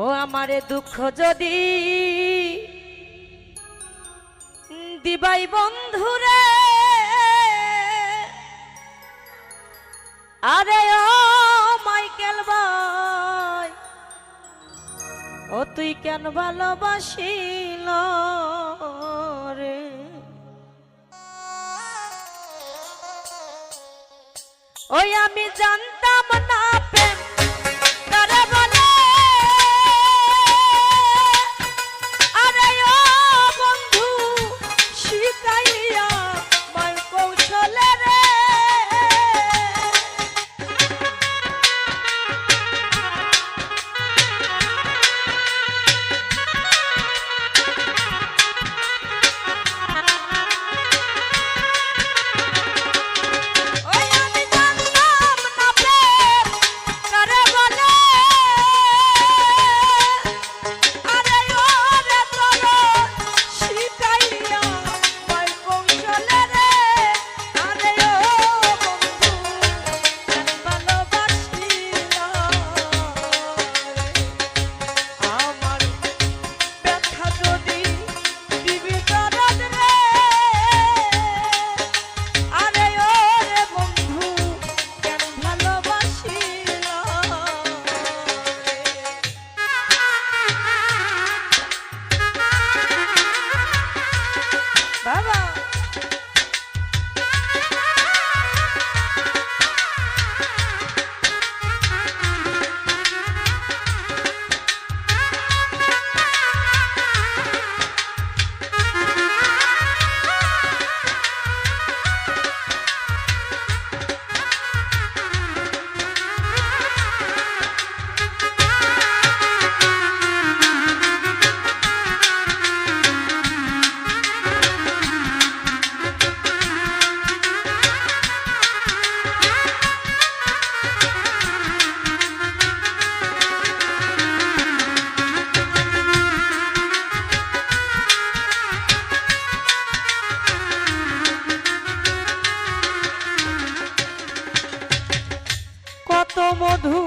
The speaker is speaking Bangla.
ও আমারে দুঃখ যদি দিবাই বন্ধুরে, আরে ও মাইকেল ভাই, ও তুই কেন ভালোবাসিল রে? ওই আমি জান মধু